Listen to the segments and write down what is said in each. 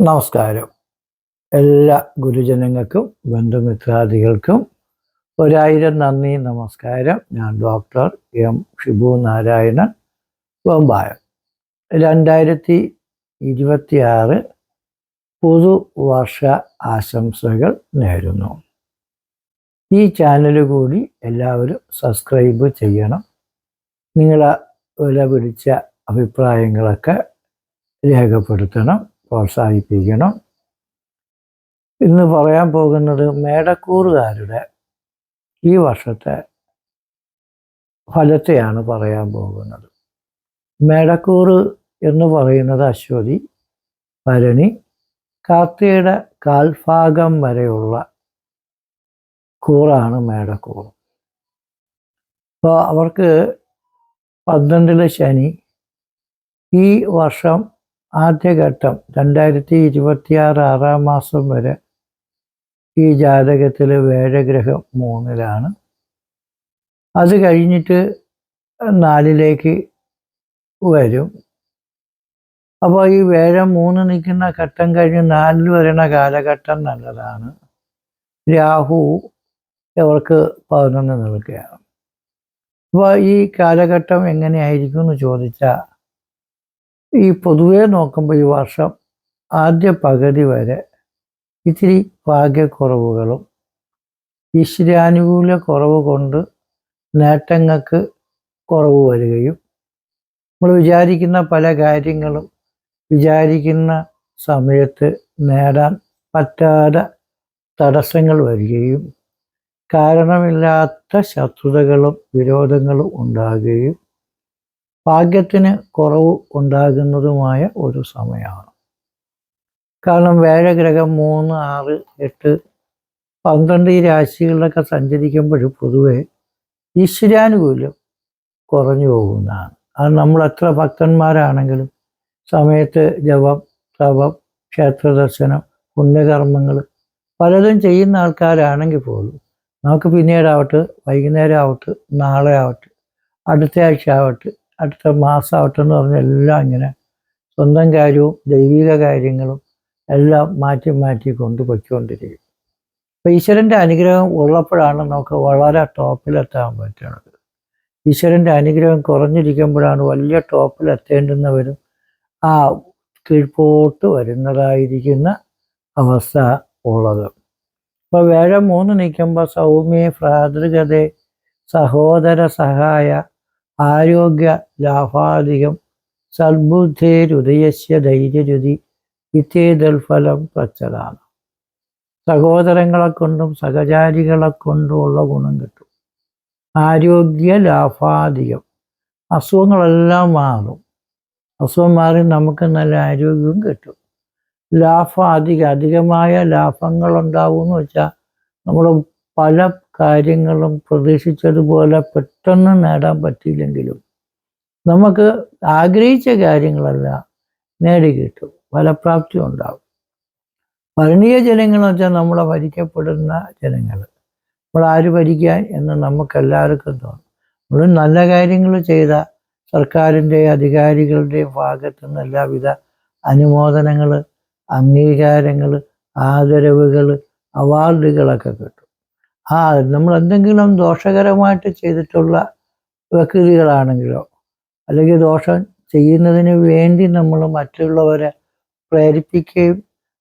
നമസ്കാരം. എല്ലാ ഗുരുജനങ്ങൾക്കും ബന്ധുമിത്രാദികൾക്കും ഒരായിരം നന്ദി നമസ്കാരം. ഞാൻ ഡോക്ടർ എം ഷിബു നാരായണൻ വെമ്പായം രണ്ടായിരത്തി ഇരുപത്തിയാറ് പുതുവർഷ ആശംസകൾ നേരുന്നു. ഈ ചാനൽ കൂടി എല്ലാവരും സബ്സ്ക്രൈബ് ചെയ്യണം. നിങ്ങളെ വില പിടിച്ച അഭിപ്രായങ്ങളൊക്കെ രേഖപ്പെടുത്തണം. പ്രോത്സാഹിപ്പിക്കണം. ഇന്ന് പറയാൻ പോകുന്നത് മേടക്കൂറുകാരുടെ ഈ വർഷത്തെ ഫലത്തെയാണ് പറയാൻ പോകുന്നത്. മേടക്കൂറ് എന്ന് പറയുന്നത് അശ്വതി ഭരണി കാർത്തികയുടെ കാൽഭാഗം വരെയുള്ള കൂറാണ് മേടക്കൂറ്. അപ്പോൾ അവർക്ക് പന്ത്രണ്ടിലെ ശനി ഈ വർഷം ആദ്യഘട്ടം രണ്ടായിരത്തി ഇരുപത്തിയാറ് ആറാം മാസം വരെ ഈ ജാതകത്തിൽ വേഴഗ്രഹം മൂന്നിലാണ്. അത് കഴിഞ്ഞിട്ട് നാലിലേക്ക് വരും. അപ്പോൾ ഈ വേഴം മൂന്ന് നിൽക്കുന്ന ഘട്ടം കഴിഞ്ഞ് നാലിൽ വരുന്ന കാലഘട്ടം നല്ലതാണ്. രാഹു അവർക്ക് പതിനൊന്ന് നിൽക്കുകയാണ്. അപ്പോൾ ഈ കാലഘട്ടം എങ്ങനെയായിരിക്കും എന്ന് ചോദിച്ചാൽ ഈ പൊതുവെ നോക്കുമ്പോൾ ഈ വർഷം ആദ്യ പകുതി വരെ ഇത്തിരി ഭാഗ്യക്കുറവുകളും ഈശ്വരാനുകൂല കുറവ് കൊണ്ട് നേട്ടങ്ങൾക്ക് കുറവ് വരികയും നമ്മൾ വിചാരിക്കുന്ന പല കാര്യങ്ങളും വിചാരിക്കുന്ന സമയത്ത് നേടാൻ പറ്റാതെ തടസ്സങ്ങൾ വരികയും കാരണമില്ലാത്ത ശത്രുതകളും വിരോധങ്ങളും ഉണ്ടാകുകയും ഭാഗ്യത്തിന് കുറവ് ഉണ്ടാകുന്നതുമായ ഒരു സമയമാണ്. കാരണം വേഴഗ്രഹം മൂന്ന് ആറ് എട്ട് പന്ത്രണ്ട് ഈ രാശികളിലൊക്കെ സഞ്ചരിക്കുമ്പോൾ പൊതുവെ ഈശ്വരാനുകൂല്യം കുറഞ്ഞു പോകുന്നതാണ്. അത് നമ്മൾ എത്ര ഭക്തന്മാരാണെങ്കിലും സമയത്ത് ജപം തപം ക്ഷേത്രദർശനം പുണ്യകർമ്മങ്ങൾ പലതും ചെയ്യുന്ന ആൾക്കാരാണെങ്കിൽ പോലും നമുക്ക് പിന്നീടാവട്ടെ വൈകുന്നേരം ആവട്ടെ നാളെ ആവട്ടെ അടുത്ത ആഴ്ച ആവട്ടെ അടുത്ത മാസമാവട്ടെ എന്ന് പറഞ്ഞാൽ എല്ലാം ഇങ്ങനെ സ്വന്തം കാര്യവും ദൈവിക കാര്യങ്ങളും എല്ലാം മാറ്റി മാറ്റി കൊണ്ട് പൊയ്ക്കൊണ്ടിരിക്കും. അപ്പം ഈശ്വരന്റെ അനുഗ്രഹം ഉള്ളപ്പോഴാണ് നമുക്ക് വളരെ ടോപ്പിലെത്താൻ പറ്റുന്നത് ഈശ്വരന്റെ അനുഗ്രഹം കുറഞ്ഞിരിക്കുമ്പോഴാണ് വലിയ ടോപ്പിൽ എത്തേണ്ടുന്നവരും ആ കീഴ്പോട്ട് വരുന്നതായിരിക്കുന്ന അവസ്ഥ ഉള്ളത്. അപ്പോൾ വേഴം മൂന്ന് നിൽക്കുമ്പോൾ സൗമ്യ ഭ്രാതൃകത സഹോദര സഹായ ആരോഗ്യ ലാഭാധികം സദ്ബുദ്ധേരുദയസ്യ ധൈര്യരുതി വിത്തേതൽഫലം പ്രച്ചതാണ് സഹോദരങ്ങളെ കൊണ്ടും സഹചാരികളെ കൊണ്ടുമുള്ള ഗുണം കിട്ടും. ആരോഗ്യ ലാഭാധികം. അസുഖങ്ങളെല്ലാം മാറും. അസുഖം മാറി നമുക്ക് നല്ല ആരോഗ്യവും കിട്ടും. ലാഭം അധികം അധികമായ ലാഭങ്ങൾ ഉണ്ടാവും എന്ന് വെച്ചാൽ നമ്മൾ പല കാര്യങ്ങളും പ്രതീക്ഷിച്ചതുപോലെ പെട്ടെന്ന് നേടാൻ പറ്റിയില്ലെങ്കിലും നമുക്ക് ആഗ്രഹിച്ച കാര്യങ്ങളെല്ലാം നേടിക്കിട്ടും ഫലപ്രാപ്തി ഉണ്ടാവും. ഭരണീയ ജനങ്ങൾ എന്ന് വെച്ചാൽ നമ്മളെ ഭരിക്കപ്പെടുന്ന ജനങ്ങൾ. നമ്മൾ ആര് ഭരിക്കാൻ എന്ന് നമുക്കെല്ലാവർക്കും തോന്നും. നമ്മൾ നല്ല കാര്യങ്ങൾ ചെയ്ത സർക്കാരിന്റെ അധികാരികളുടെ ഭാഗത്തു നിന്ന് എല്ലാവിധ അനുമോദനങ്ങൾ അംഗീകാരങ്ങൾ ആദരവുകൾ അവാർഡുകളൊക്കെ കിട്ടും. ആ നമ്മൾ എന്തെങ്കിലും ദോഷകരമായിട്ട് ചെയ്തിട്ടുള്ള വ്യക്തികളാണെങ്കിലോ അല്ലെങ്കിൽ ദോഷം ചെയ്യുന്നതിന് വേണ്ടി നമ്മൾ മറ്റുള്ളവരെ പ്രേരിപ്പിക്കുകയും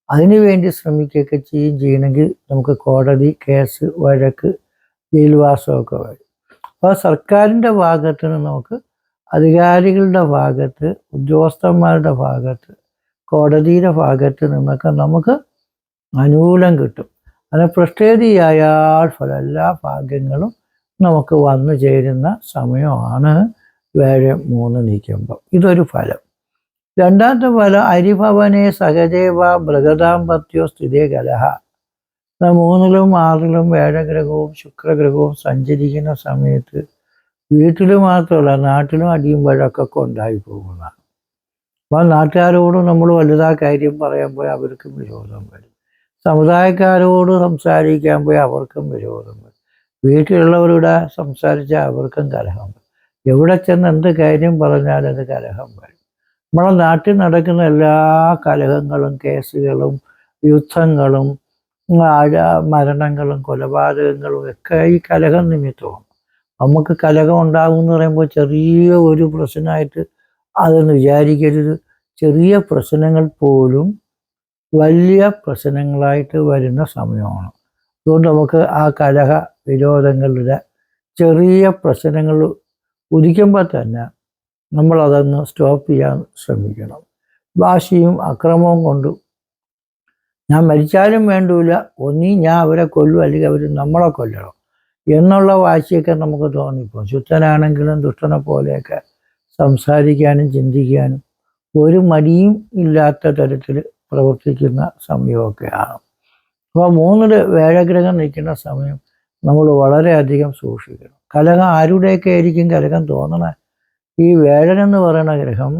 അതിനു വേണ്ടി ശ്രമിക്കുകയൊക്കെ ചെയ്യും ചെയ്യണമെങ്കിൽ നമുക്ക് കോടതി കേസ് വഴക്ക് ജയിൽവാസമൊക്കെ വരും. അപ്പോൾ സർക്കാരിന്റെ ഭാഗത്ത് നമുക്ക് അധികാരികളുടെ ഭാഗത്ത് ഉദ്യോഗസ്ഥന്മാരുടെ ഭാഗത്ത് കോടതിയുടെ ഭാഗത്ത് നിന്നൊക്കെ നമുക്ക് അനുകൂലം കിട്ടും. അങ്ങനെ പൃഷ്ഠേതിയായാൽ ഫല എല്ലാ ഭാഗ്യങ്ങളും നമുക്ക് വന്നു ചേരുന്ന സമയമാണ് വേഴം മൂന്ന് നീക്കുമ്പോൾ ഇതൊരു ഫലം. രണ്ടാമത്തെ ഫലം അരിഭവനെ സഹദേവ മൃഗദാമ്പത്യോ സ്ഥിതേ കലഹ മൂന്നിലും ആറിലും വേഴഗ്രഹവും ശുക്രഗ്രഹവും സഞ്ചരിക്കുന്ന സമയത്ത് വീട്ടിൽ മാത്രമല്ല നാട്ടിലും അടിയും വഴക്കൊക്കെ ഉണ്ടായി പോകുന്നതാണ്. അപ്പം നാട്ടുകാരോട് നമ്മൾ വലുതാ കാര്യം പറയാൻ പോയാൽ അവർക്കും വിരോധം വരും. സമുദായക്കാരോട് സംസാരിക്കാൻ പോയി അവർക്കും വിരോധം വരും വീട്ടിലുള്ളവരോട് സംസാരിച്ചാൽ അവർക്കും കലഹം. എവിടെ ചെന്ന് എന്ത് കാര്യം പറഞ്ഞാൽ അത് കലഹം വരും. നമ്മളെ നാട്ടിൽ നടക്കുന്ന എല്ലാ കലഹങ്ങളും കേസുകളും യുദ്ധങ്ങളും മരണങ്ങളും കൊലപാതകങ്ങളും ഒക്കെ ഈ കലഹം നിമിത്തമാണ്. നമുക്ക് കലഹം ഉണ്ടാകും എന്ന് പറയുമ്പോൾ ചെറിയ ഒരു പ്രശ്നമായിട്ട് അതെന്ന് വിചാരിക്കരുത്. ചെറിയ പ്രശ്നങ്ങൾ പോലും വലിയ പ്രശ്നങ്ങളായിട്ട് വരുന്ന സമയമാണ്. അതുകൊണ്ട് നമുക്ക് ആ കലഹ വിരോധങ്ങളുടെ ചെറിയ പ്രശ്നങ്ങൾ ഉദിക്കുമ്പോൾ തന്നെ നമ്മളതൊന്ന് സ്റ്റോപ്പ് ചെയ്യാൻ ശ്രമിക്കണം. വാശിയും അക്രമവും കൊണ്ട് ഞാൻ മരിച്ചാലും വേണ്ടൂല ഒന്നീ ഞാൻ അവരെ കൊല്ലും അല്ലെങ്കിൽ അവർ നമ്മളെ കൊല്ലണം എന്നുള്ള വാശിയൊക്കെ നമുക്ക് തോന്നിപ്പോകും. ശുദ്ധനാണെങ്കിലും ദുഷ്ടനെ പോലെയൊക്കെ സംസാരിക്കാനും ചിന്തിക്കാനും ഒരു മടിയും ഇല്ലാത്ത തരത്തിൽ പ്രവർത്തിക്കുന്ന സമയമൊക്കെയാണ്. അപ്പോൾ മൂന്നിൽ വേഴഗ്രഹം നിൽക്കുന്ന സമയം നമ്മൾ വളരെയധികം സൂക്ഷിക്കണം. കലഹം ആരുടെയൊക്കെ ആയിരിക്കും കലഹം തോന്നണ? ഈ വേഴൻ എന്ന് പറയുന്ന ഗ്രഹം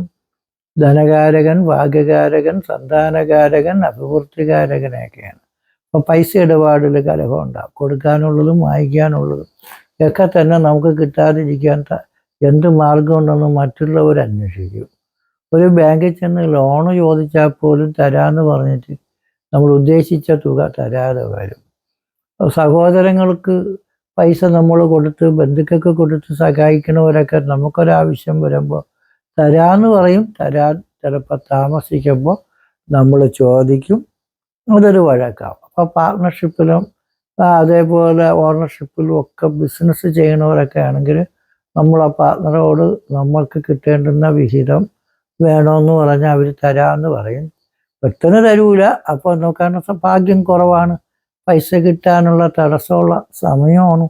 ധനകാരകൻ ഭാഗ്യകാരകൻ സന്താനകാരകൻ അഭിവൃദ്ധികാരകനൊക്കെയാണ് അപ്പോൾ പൈസ ഇടപാടിൽ കലഹം ഉണ്ടാകും കൊടുക്കാനുള്ളതും വാങ്ങിക്കാനുള്ളതും ഒക്കെ തന്നെ നമുക്ക് കിട്ടാതിരിക്കാൻ എന്ത് മാർഗമുണ്ടെന്ന് മറ്റുള്ളവർ അന്വേഷിക്കും ഒരു ബാങ്കിൽ ചെന്ന് ലോണ് ചോദിച്ചാൽ പോലും തരാമെന്ന് പറഞ്ഞിട്ട് നമ്മൾ ഉദ്ദേശിച്ച തുക തരാതെ വരും. സഹോദരങ്ങൾക്ക് പൈസ നമ്മൾ കൊടുത്ത് ബന്ധുക്കൾക്ക് കൊടുത്ത് സഹായിക്കണവരൊക്കെ നമുക്കൊരാവശ്യം വരുമ്പോൾ തരാമെന്ന് പറയും. തരാൻ ചിലപ്പോൾ താമസിക്കുമ്പോൾ നമ്മൾ ചോദിക്കും. അതൊരു വഴക്കാവും. അപ്പോൾ പാർട്ട്ണർഷിപ്പിലും അതേപോലെ ഓണർഷിപ്പിലും ഒക്കെ ബിസിനസ് ചെയ്യണവരൊക്കെ ആണെങ്കിൽ നമ്മൾ ആ പാർട്ട്ണറോട് നമ്മൾക്ക് കിട്ടേണ്ടുന്ന വിഹിതം വേണമെന്ന് പറഞ്ഞാൽ അവർ തരാമെന്ന് പറയും. പെട്ടെന്ന് തരൂല. അപ്പോൾ നോക്കാൻ ഭാഗ്യം കുറവാണ്. പൈസ കിട്ടാനുള്ള തടസ്സമുള്ള സമയമാണ്.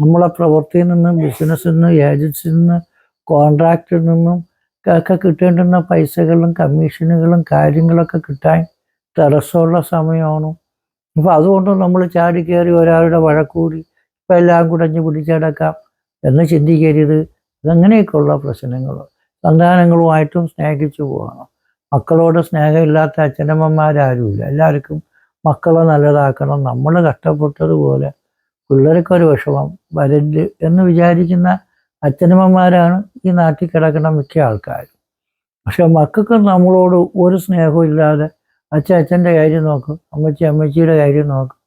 നമ്മളെ പ്രവൃത്തിയിൽ നിന്നും ബിസിനസ്സിൽ നിന്ന് ഏജൻസിൽ നിന്ന് കോൺട്രാക്റ്റിൽ നിന്നും ഒക്കെ കിട്ടേണ്ടുന്ന പൈസകളും കമ്മീഷനുകളും കാര്യങ്ങളൊക്കെ കിട്ടാൻ തടസ്സമുള്ള സമയമാണ്. അപ്പോൾ അതുകൊണ്ട് നമ്മൾ ചാടി കയറി ഒരാളുടെ വഴക്കൂടി ഇപ്പം എല്ലാം കുടഞ്ഞ് പിടിച്ചടക്കാം എന്ന് ചിന്തിക്കരുത്. ഇതങ്ങനെയൊക്കെയുള്ള പ്രശ്നങ്ങൾ സന്താനങ്ങളുമായിട്ടും സ്നേഹിച്ചു പോകണം. മക്കളോട് സ്നേഹമില്ലാത്ത അച്ഛനമ്മമാരാരുമില്ല. എല്ലാവർക്കും മക്കളെ നല്ലതാക്കണം. നമ്മൾ കഷ്ടപ്പെട്ടതുപോലെ പിള്ളേർക്കൊരു വിഷമം വരൽ എന്ന് വിചാരിക്കുന്ന അച്ഛനമ്മമാരാണ് ഈ നാട്ടിൽ കിടക്കുന്ന മിക്ക ആൾക്കാരും. പക്ഷെ മക്കൾക്ക് നമ്മളോട് ഒരു സ്നേഹവും ഇല്ലാതെ അച്ഛൻ അച്ഛന്റെ കാര്യം നോക്കും അമ്മച്ചി അമ്മച്ചിയുടെ കാര്യം നോക്കും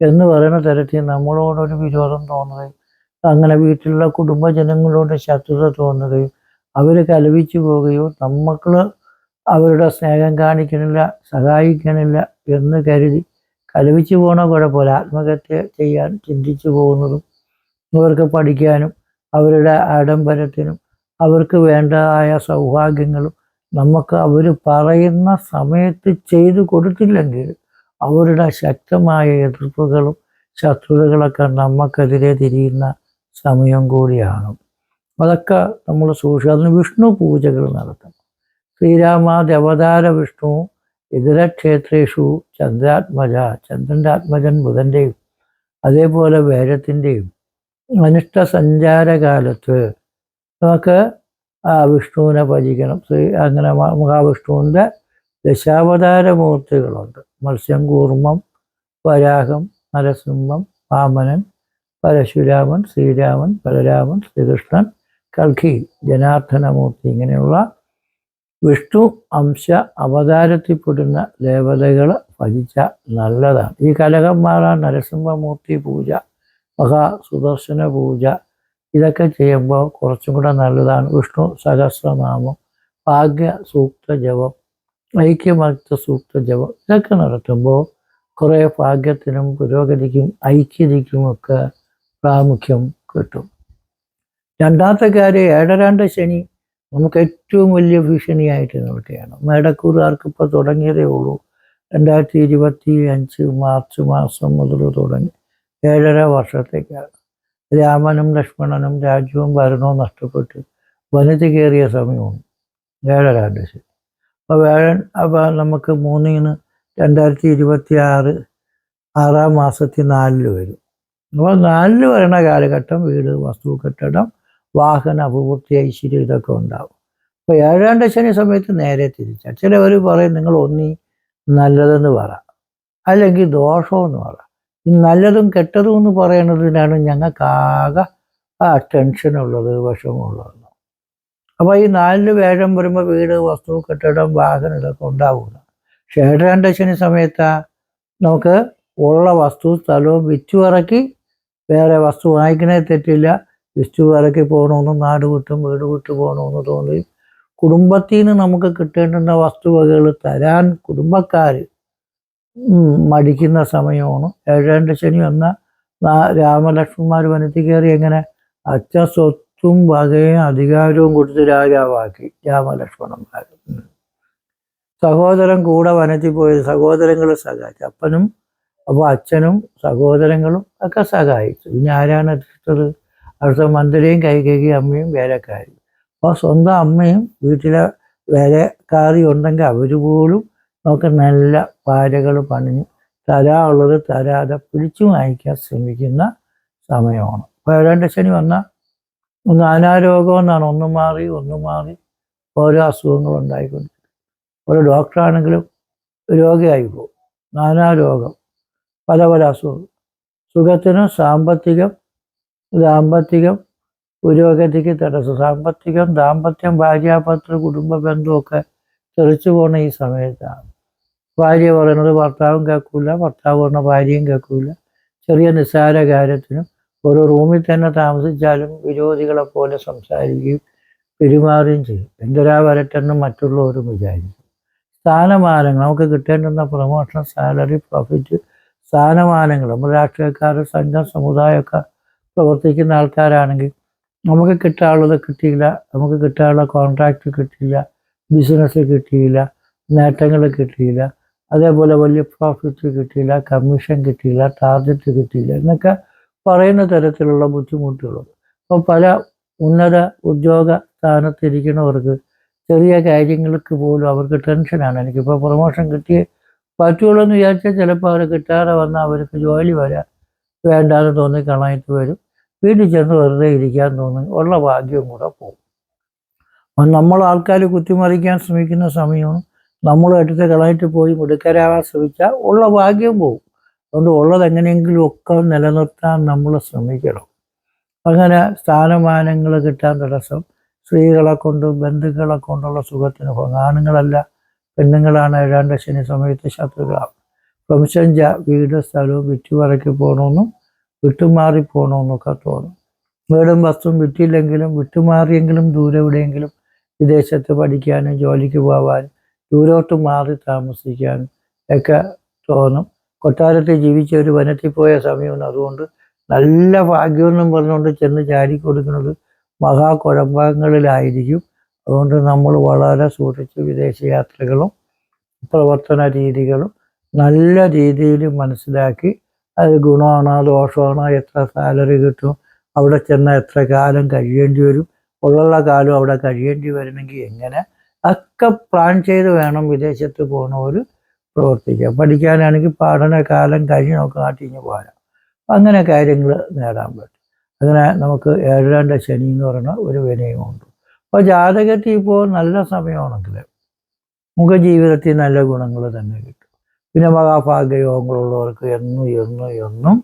എന്ന് പറയുന്ന തരത്തിൽ നമ്മളോടൊരു വിരോധം തോന്നുകയും അങ്ങനെ വീട്ടിലുള്ള കുടുംബജനങ്ങളോട് ശത്രുത തോന്നുകയും അവർ കലവിച്ചു പോവുകയോ നമുക്ക് അവരുടെ സ്നേഹം കാണിക്കണില്ല സഹായിക്കണില്ല എന്ന് കരുതി കലവിച്ചു പോണ പോലെ ആത്മഹത്യ ചെയ്യാൻ ചിന്തിച്ചു പോകുന്നതും അവർക്ക് പഠിക്കാനും അവരുടെ ആഡംബരത്തിനും അവർക്ക് വേണ്ടതായ സൗഭാഗ്യങ്ങളും നമുക്ക് അവർ പറയുന്ന സമയത്ത് ചെയ്തു കൊടുത്തില്ലെങ്കിൽ അവരുടെ ശക്തമായ എതിർപ്പുകളും ശത്രുതകളൊക്കെ നമുക്കെതിരെ തിരിയുന്ന സമയം കൂടിയാണ് അതൊക്കെ നമ്മൾ സൂക്ഷിക്കുക അതിന് വിഷ്ണു പൂജകൾ നടത്തണം. ശ്രീരാമ ദേവതാര വിഷ്ണു ഇതരക്ഷേത്രേഷു ചന്ദ്രാത്മജ ചന്ദ്രന്റെ ആത്മജൻ ബുധന്റെയും അതേപോലെ വേരത്തിന്റെയും അനിഷ്ട സഞ്ചാരകാലത്ത് നമുക്ക് ആ വിഷ്ണുവിനെ ഭജിക്കണം. ശ്രീ അങ്ങനെ മഹാവിഷ്ണുവിന്റെ ദശാവതാര മൂർത്തികളുണ്ട് മത്സ്യം കൂർമ്മം വരാഹം നരസിംഹം വാമനൻ പരശുരാമൻ ശ്രീരാമൻ ബലരാമൻ ശ്രീകൃഷ്ണൻ കൽക്കി ജനാർദ്ദനമൂർത്തി ഇങ്ങനെയുള്ള വിഷ്ണു അംശ അവതാരത്തിൽപ്പെടുന്ന ദേവതകൾ ഭജിച്ച നല്ലതാണ്. ഈ കലകം മാറാൻ നരസിംഹമൂർത്തി പൂജ മഹാ സുദർശന പൂജ ഇതൊക്കെ ചെയ്യുമ്പോൾ കുറച്ചും കൂടെ നല്ലതാണ്. വിഷ്ണു സഹസ്രനാമം ഭാഗ്യ സൂക്ത ജപം ഐക്യമക്ത സൂക്ത ജപം ഇതൊക്കെ നടത്തുമ്പോൾ കുറേ ഭാഗ്യത്തിനും പുരോഗതിക്കും ഐക്യതയ്ക്കുമൊക്കെ പ്രാമുഖ്യം കിട്ടും. രണ്ടാമത്തെ കാര്യം ഏഴരാണ്ട് ശനി നമുക്ക് ഏറ്റവും വലിയ ഭീഷണിയായിട്ട് നിൽക്കുകയാണ്. മേടക്കൂറുകാർക്ക് ഇപ്പോൾ തുടങ്ങിയതേ ഉള്ളൂ. രണ്ടായിരത്തി ഇരുപത്തി അഞ്ച് മാർച്ച് മാസം മുതൽ തുടങ്ങി ഏഴര വർഷത്തേക്കാണ്. രാമനും ലക്ഷ്മണനും രാജ്യവും ഭരണവും നഷ്ടപ്പെട്ട് വനിത കയറിയ സമയമാണ് ഏഴരാണ്ട് ശനി. അപ്പോൾ വേഴൻ അപ്പോൾ നമുക്ക് മൂന്നിന് രണ്ടായിരത്തി ഇരുപത്തി ആറ് ആറാം മാസത്തിൽ നാലിൽ വരും. അപ്പോൾ നാലിൽ വരുന്ന കാലഘട്ടം വീട് വസ്തു കെട്ടിടം വാഹന അഭിവൃദ്ധി ഐശ്വര്യം ഇതൊക്കെ ഉണ്ടാവും. അപ്പോൾ ഏഴാം ശനി സമയത്ത് നേരെ തിരിച്ചാൽ ചിലവർ പറയും നിങ്ങൾ ഒന്നി നല്ലതെന്ന് പറ. അല്ലെങ്കിൽ ദോഷമെന്ന് പറ. ഈ നല്ലതും കെട്ടതും എന്ന് പറയുന്നതിനാണ് ഞങ്ങൾക്കാകെ ആ ടെൻഷനുള്ളത് വിഷമമുള്ളത്. അപ്പോൾ ഈ നാലിന് വേഷം വരുമ്പോൾ വീട് വസ്തു കെട്ടിടം വാഹനം ഇതൊക്കെ ഉണ്ടാവില്ല പക്ഷെ ഏഴാണ്ട് ശനി സമയത്ത് നമുക്ക് ഉള്ള വസ്തു സ്ഥലവും വിറ്റു ഇറക്കി വേറെ വസ്തു വാങ്ങിക്കണേ തെറ്റില്ല. ഇറക്കി പോകണമെന്ന് നാട് വിട്ടും വീട് വിട്ടു പോകണമെന്ന് തോന്നി. കുടുംബത്തിൽ നിന്ന് നമുക്ക് കിട്ടേണ്ടുന്ന വസ്തുവകകൾ തരാൻ കുടുംബക്കാർ മടിക്കുന്ന സമയമാണ്. ഏഴാണ്ട് ശനി വന്ന രാമലക്ഷ്മന്മാർ വനത്തിൽ കയറി എങ്ങനെ അച്ഛ സ്വത്തും വകയും അധികാരവും കൊടുത്ത് രാജാവാക്കി. രാമലക്ഷ്മണന്മാർ. സഹോദരൻ കൂടെ വനത്തിൽ പോയത് സഹോദരങ്ങൾ സഹായിച്ചു. അപ്പനും അപ്പോൾ അച്ഛനും സഹോദരങ്ങളും ഒക്കെ സഹായിച്ചു. ഇനി ആരാണ് എത്തിച്ചത് അടുത്ത മന്ത്രിയും കൈകേകി അമ്മയും വേലക്കാരി. അപ്പോൾ സ്വന്തം അമ്മയും വീട്ടിലെ വേലക്കാരി ഉണ്ടെങ്കിൽ അവർ പോലും നമുക്ക് നല്ല പാരകൾ പണിഞ്ഞ് തരാനുള്ളത് തരാതെ പിടിച്ചു വാങ്ങിക്കാൻ ശ്രമിക്കുന്ന സമയമാണ്. അപ്പോൾ ഏഴാണ്ട് ശനി ഒന്ന് നാനാരോഗം എന്നാണ് ഒന്ന് മാറി ഒന്ന് മാറി ഓരോ അസുഖങ്ങളും ഉണ്ടായിക്കൊണ്ട്. ഒരു ഡോക്ടറാണെങ്കിലും രോഗിയായി പോകും. നാനാരോഗം പല പല അസുഖം. സുഖത്തിനും സാമ്പത്തികം ദാമ്പത്തികം പുരോഗതിക്ക് തടസ്സം. സാമ്പത്തികം ദാമ്പത്യം ഭാര്യാപത്ര കുടുംബ ബന്ധമൊക്കെ തെറിച്ചു പോണ ഈ സമയത്താണ്. ഭാര്യ പറയുന്നത് ഭർത്താവും കേൾക്കൂല ഭർത്താവ് പറഞ്ഞ ഭാര്യയും കേൾക്കൂല. ചെറിയ നിസ്സാര കാര്യത്തിനും ഒരു റൂമിൽ തന്നെ താമസിച്ചാലും വിരോധികളെ പോലെ സംസാരിക്കുകയും പെരുമാറുകയും ചെയ്യും. എന്തൊരാ വരട്ടെന്ന് മറ്റുള്ളവരും വിചാരിക്കും. സ്ഥാനമാനങ്ങൾ നമുക്ക് കിട്ടേണ്ടുന്ന പ്രൊമോഷൻ സാലറി പ്രോഫിറ്റ് സ്ഥാനമാനങ്ങൾ നമ്മൾ രാഷ്ട്രീയക്കാർ സംഘം സമുദായമൊക്കെ പ്രവർത്തിക്കുന്ന ആൾക്കാരാണെങ്കിൽ നമുക്ക് കിട്ടാനുള്ളത് കിട്ടിയില്ല നമുക്ക് കിട്ടാനുള്ള കോൺട്രാക്റ്റ് കിട്ടിയില്ല ബിസിനസ് കിട്ടിയില്ല നേട്ടങ്ങൾ കിട്ടിയില്ല അതേപോലെ വലിയ പ്രോഫിറ്റ് കിട്ടിയില്ല കമ്മീഷൻ കിട്ടിയില്ല ടാർഗറ്റ് കിട്ടിയില്ല എന്നൊക്കെ പറയുന്ന തരത്തിലുള്ള ബുദ്ധിമുട്ടുകളും അപ്പോൾ പല ഉന്നത ഉദ്യോഗ സ്ഥാനത്തിരിക്കുന്നവർക്ക് ചെറിയ കാര്യങ്ങൾക്ക് പോലും അവർക്ക് ടെൻഷനാണ് എനിക്കിപ്പോൾ പ്രൊമോഷൻ കിട്ടി പറ്റുള്ളൂ എന്ന് വിചാരിച്ചാൽ ചിലപ്പോൾ അവർ കിട്ടാതെ വന്നാൽ അവർക്ക് ജോലി വരാം വേണ്ടാന്ന് തോന്നി കളഞ്ഞിട്ട് വരും. വീട്ടിൽ ചെന്ന് വെറുതെ ഇരിക്കാൻ തോന്നി. ഉള്ള ഭാഗ്യവും കൂടെ പോകും. അപ്പം നമ്മൾ ആൾക്കാർ കുത്തിമറിക്കാൻ ശ്രമിക്കുന്ന സമയവും നമ്മൾ എടുത്ത് കളയിട്ട് പോയി മിടുക്കരാകാൻ ശ്രമിച്ചാൽ ഉള്ള ഭാഗ്യം പോകും. അതുകൊണ്ട് ഉള്ളത് എങ്ങനെയെങ്കിലും ഒക്കെ നിലനിർത്താൻ നമ്മൾ ശ്രമിക്കണം. അങ്ങനെ സ്ഥാനമാനങ്ങൾ കിട്ടാൻ തടസ്സം. സ്ത്രീകളെ കൊണ്ട് ബന്ധുക്കളെ കൊണ്ടുള്ള സുഖത്തിന് ആണുങ്ങളല്ല പെണ്ണുങ്ങളാണ്. ഏഴാണ്ട് ശനി സമയത്ത് ശത്രുക്കളാണ്. പ്രംശഞ്ച വീട് സ്ഥലവും വിറ്റുവരയ്ക്ക് പോകണമെന്നും വിട്ടുമാറി പോകണമെന്നൊക്കെ തോന്നും. വീടും വസ്തുവും വിട്ടില്ലെങ്കിലും വിട്ടുമാറിയെങ്കിലും ദൂരെ എവിടെയെങ്കിലും വിദേശത്ത് പഠിക്കാനും ജോലിക്ക് പോകാനും ദൂരോട്ട് മാറി താമസിക്കാനും ഒക്കെ തോന്നും. കൊട്ടാരത്തിൽ ജീവിച്ച ഒരു വനത്തിൽ പോയ സമയമാണ് അതുകൊണ്ട് നല്ല ഭാഗ്യമെന്നും പറഞ്ഞുകൊണ്ട് ചെന്ന് ചാടി കൊടുക്കുന്നത് മഹാകുഴമ്പങ്ങളിലായിരിക്കും. അതുകൊണ്ട് നമ്മൾ വളരെ സൂക്ഷിച്ച് വിദേശയാത്രകളും പ്രവർത്തന രീതികളും നല്ല രീതിയിൽ മനസ്സിലാക്കി അത് ഗുണമാണോ ദോഷമാണോ എത്ര സാലറി കിട്ടും അവിടെ ചെന്നാൽ എത്ര കാലം കഴിയേണ്ടി വരും ഉള്ള കാലം അവിടെ കഴിയേണ്ടി വരണമെങ്കിൽ എങ്ങനെ? ഒക്കെ പ്ലാൻ ചെയ്ത് വേണം വിദേശത്ത് പോകണവർ പ്രവർത്തിക്കുക പഠിക്കാനാണെങ്കിൽ പഠനകാലം കഴിഞ്ഞ് നമുക്ക് നിന്ന് പോരാം അങ്ങനെ കാര്യങ്ങൾ നേടാൻ പറ്റും. അങ്ങനെ നമുക്ക് ഏഴാണ്ട് ശനി എന്ന് പറയുന്ന ഒരു വിനയമുണ്ട്. അപ്പോൾ ജാതകത്തിൽ ഇപ്പോൾ നല്ല സമയമാണെങ്കിൽ നമുക്ക് ജീവിതത്തിൽ നല്ല ഗുണങ്ങൾ തന്നെ കിട്ടും. പിന്നെ മഹാഭാഗ്യയോഗങ്ങളുള്ളവർക്ക് എന്നും എന്നും എന്നും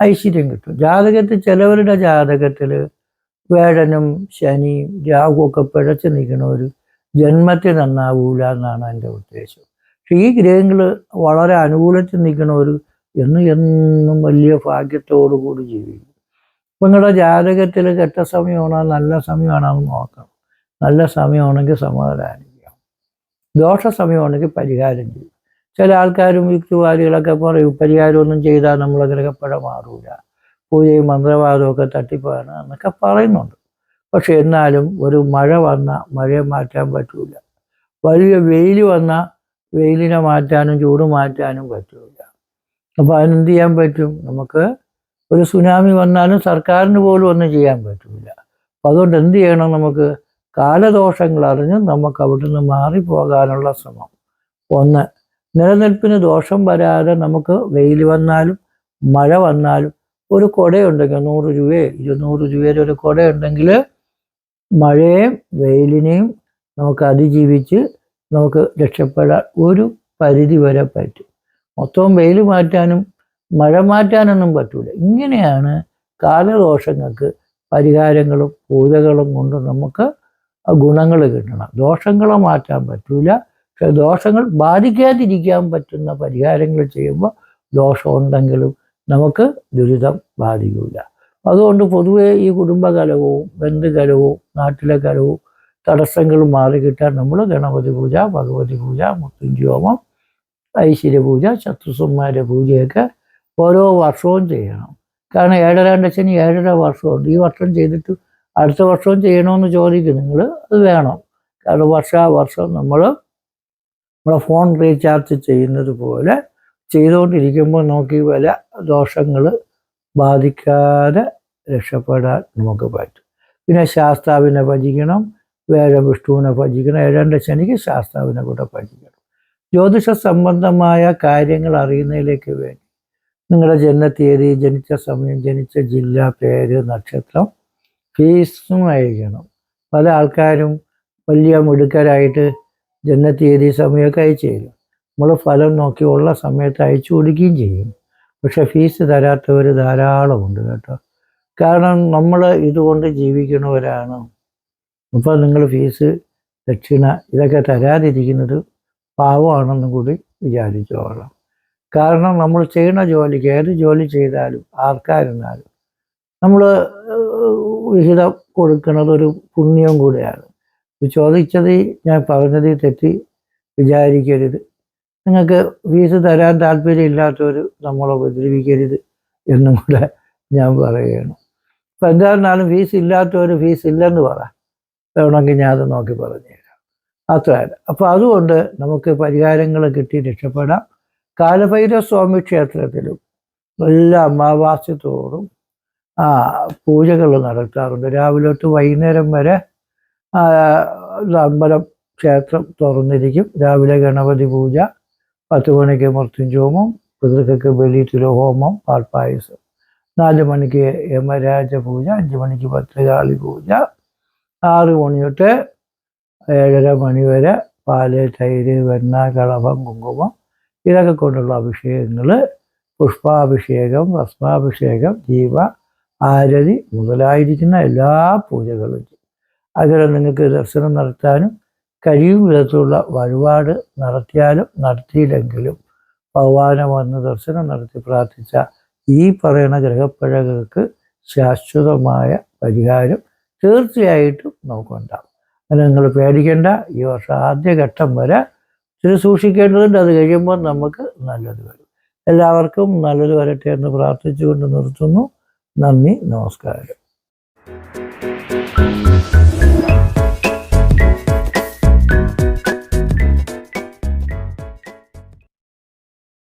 ഐശ്വര്യം കിട്ടും. ജാതകത്തിൽ ചിലവരുടെ ജാതകത്തിൽ വേഴനും ശനിയും രാഹുവൊക്കെ പിഴച്ച് ഒരു ജന്മത്തിൽ നന്നാവൂല എന്നാണ് എന്റെ ഉദ്ദേശം. പക്ഷെ ഈ ഗ്രഹങ്ങൾ വളരെ അനുകൂലത്തിൽ നിൽക്കുന്ന ഒരു എന്നും എന്നും വലിയ ഭാഗ്യത്തോടു കൂടി ജീവിക്കും. നിങ്ങളുടെ ജാതകത്തിൽ കെട്ട സമയമാണോ നല്ല സമയമാണോ എന്ന് നോക്കണം. നല്ല സമയമാണെങ്കിൽ സമാധാനിക്കാം. ദോഷ സമയമാണെങ്കിൽ പരിഹാരം ചെയ്യും. ചില ആൾക്കാരും യുക്തിവാദികളൊക്കെ പറയും പരിഹാരമൊന്നും ചെയ്താൽ നമ്മൾ ഗ്രഹപ്പഴ മാറൂല പൂജയും മന്ത്രവാദമൊക്കെ തട്ടിപ്പാണ് എന്നൊക്കെ പറയുന്നുണ്ട്. പക്ഷെ എന്നാലും ഒരു മഴ വന്നാൽ മഴയെ മാറ്റാൻ പറ്റൂല. വലിയ വെയിൽ വന്നാൽ വെയിലിനെ മാറ്റാനും ചൂട് മാറ്റാനും പറ്റൂല. അപ്പോൾ അതിനെന്ത് ചെയ്യാൻ പറ്റും? നമുക്ക് ഒരു സുനാമി വന്നാലും സർക്കാരിന് പോലും ഒന്നും ചെയ്യാൻ പറ്റൂല. അപ്പം അതുകൊണ്ട് എന്ത് ചെയ്യണം നമുക്ക്? കാലദോഷങ്ങൾ അറിഞ്ഞ് നമുക്ക് അവിടുന്ന് മാറിപ്പോകാനുള്ള ശ്രമം. ഒന്ന് നിലനിൽപ്പിന് ദോഷം വരാതെ നമുക്ക് വെയിൽ വന്നാലും മഴ വന്നാലും ഒരു കുടയുണ്ടെങ്കിൽ നൂറ് രൂപയോ ഇരുന്നൂറ് രൂപയുടെ ഒരു കുടയുണ്ടെങ്കിൽ മഴയെയും വെയിലിനെയും നമുക്ക് അതിജീവിച്ച് നമുക്ക് രക്ഷപ്പെടാൻ ഒരു പരിധി വരെ പറ്റും. മൊത്തം വെയിൽ മാറ്റാനും മഴ മാറ്റാനൊന്നും പറ്റൂല. ഇങ്ങനെയാണ് കാലദോഷങ്ങൾക്ക് പരിഹാരങ്ങളും പൂജകളും കൊണ്ട് നമുക്ക് ഗുണങ്ങൾ കിട്ടണം. ദോഷങ്ങളെ മാറ്റാൻ പറ്റൂല. ദോഷങ്ങൾ ബാധിക്കാതിരിക്കാൻ പറ്റുന്ന പരിഹാരങ്ങൾ ചെയ്യുമ്പോൾ ദോഷമുണ്ടെങ്കിലും നമുക്ക് ദുരിതം ബാധിക്കില്ല അതുകൊണ്ട് പൊതുവേ ഈ കുടുംബകലവും ബന്ധുകലവും നാട്ടിലെ കലവും തടസ്സങ്ങൾ മാറി കിട്ടാൻ നമ്മൾ ഗണപതി പൂജ ഭഗവതി പൂജ മുത്തുഞ്ചി ഐശ്വര്യ പൂജ ശത്രുസന്മാരുടെ പൂജയൊക്കെ ഓരോ വർഷവും ചെയ്യണം. കാരണം ഏഴര ശനി ഏഴര വർഷമുണ്ട്. ഈ വർഷം ചെയ്തിട്ട് അടുത്ത വർഷവും ചെയ്യണമെന്ന് ചോദിക്കും. നിങ്ങൾ അത് വേണം. കാരണം വർഷാവർഷം നമ്മൾ നമ്മളെ ഫോൺ റീചാർജ് ചെയ്യുന്നത് പോലെ ചെയ്തുകൊണ്ടിരിക്കുമ്പോൾ നോക്കി വില ദോഷങ്ങൾ ബാധിക്കാതെ രക്ഷപ്പെടാൻ നമുക്ക് പറ്റും. പിന്നെ ശാസ്താവിനെ ഭജിക്കണം വേഴ വിഷ്ണുവിനെ ഭജിക്കണം ഏഴാണ്ട് ശനിക്ക് ശാസ്താവിനെ കൂടെ ഭജിക്കണം. ജ്യോതിഷ സംബന്ധമായ കാര്യങ്ങൾ അറിയുന്നതിലേക്ക് വേണ്ടി നിങ്ങളുടെ ജന്മതീയതി ജനിച്ച സമയം ജനിച്ച ജില്ല പേര് നക്ഷത്രം ഫീസും അയക്കണം. പല ആൾക്കാരും വലിയ മിടുക്കരായിട്ട് ജന്മതീയതി സമയമൊക്കെ അയച്ചു തരും. നമ്മൾ ഫലം നോക്കി ഉള്ള സമയത്ത് അയച്ചു കൊടുക്കുകയും ചെയ്യും. പക്ഷെ ഫീസ് തരാത്തവർ ധാരാളമുണ്ട് കേട്ടോ. കാരണം നമ്മൾ ഇതുകൊണ്ട് ജീവിക്കുന്നവരാണ്. അപ്പോൾ നിങ്ങൾ ഫീസ് ദക്ഷിണ ഇതൊക്കെ തരാതിരിക്കുന്നത് പാവമാണെന്നും കൂടി വിചാരിച്ചോളാം കാരണം നമ്മൾ ചെയ്യുന്ന ജോലിക്ക് ഏത് ജോലി ചെയ്താലും ആർക്കാരുന്നാലും നമ്മൾ വിഹിതം കൊടുക്കുന്നത് ഒരു പുണ്യം കൂടിയാണ്. ചോദിച്ചത് ഞാൻ പറഞ്ഞത് തെറ്റി വിചാരിക്കരുത്. നിങ്ങൾക്ക് ഫീസ് തരാൻ താല്പര്യമില്ലാത്തവർ നമ്മളെ ഉപദ്രവിക്കരുത് എന്നും കൂടെ ഞാൻ പറയുകയാണ്. ഇപ്പം എന്തായിരുന്നാലും ഫീസ് ഇല്ലാത്തവർ ഫീസ് ഇല്ലെന്ന് പറ. വേണമെങ്കിൽ ഞാൻ അത് നോക്കി പറഞ്ഞുതരാം അത്രയല്ല അപ്പോൾ അതുകൊണ്ട് നമുക്ക് പരിഹാരങ്ങൾ കിട്ടി രക്ഷപ്പെടാം. കാലഭൈരവ സ്വാമി ക്ഷേത്രത്തിലും എല്ലാ അമാവാസ്യത്തോറും തോറും ആ പൂജകൾ നടത്താറുണ്ട്. രാവിലെ തൊട്ട് വൈകുന്നേരം വരെ അമ്പലം ക്ഷേത്രം തുറന്നിരിക്കും. രാവിലെ ഗണപതി പൂജ പത്ത് മണിക്ക് മൃത്യുഞ്ചോമം പിതൃക്കൾക്ക് ബലി തിരുഹോമം പാൽപ്പായസം. നാല് മണിക്ക് യമരാജ പൂജ അഞ്ച് മണിക്ക് ഭദ്രകാളി പൂജ. ആറ് മണി തൊട്ട് ഏഴര മണി വരെ പാൽ തൈര് വെണ്ണ കളഭം കുങ്കുമം ഇതൊക്കെ കൊണ്ടുള്ള അഭിഷേകങ്ങൾ പുഷ്പാഭിഷേകം ഭസ്മാഭിഷേകം ജീവ ആരതി മുതലായിരിക്കുന്ന എല്ലാ പൂജകളും അതിൽ നിങ്ങൾക്ക് ദർശനം നടത്താനും കഴിയും വിധത്തിലുള്ള വഴിപാട് നടത്തിയാലും നടത്തിയില്ലെങ്കിലും ഭഗവാനെ വന്ന് ദർശനം നടത്തി പ്രാർത്ഥിച്ച ഈ പറയുന്ന ഗ്രഹപ്പിഴകൾക്ക് ശാശ്വതമായ പരിഹാരം തീർച്ചയായിട്ടും നമുക്കുണ്ടാകും. അങ്ങനെ നിങ്ങൾ പേടിക്കേണ്ട ഈ വർഷം ആദ്യഘട്ടം വരെ ഇച്ചിരി സൂക്ഷിക്കേണ്ടതുണ്ട്. അത് കഴിയുമ്പോൾ നമുക്ക് നല്ലത് വരും. എല്ലാവർക്കും നല്ലത് വരട്ടെ എന്ന് പ്രാർത്ഥിച്ചുകൊണ്ട് നിർത്തുന്നു. നന്ദി നമസ്കാരം.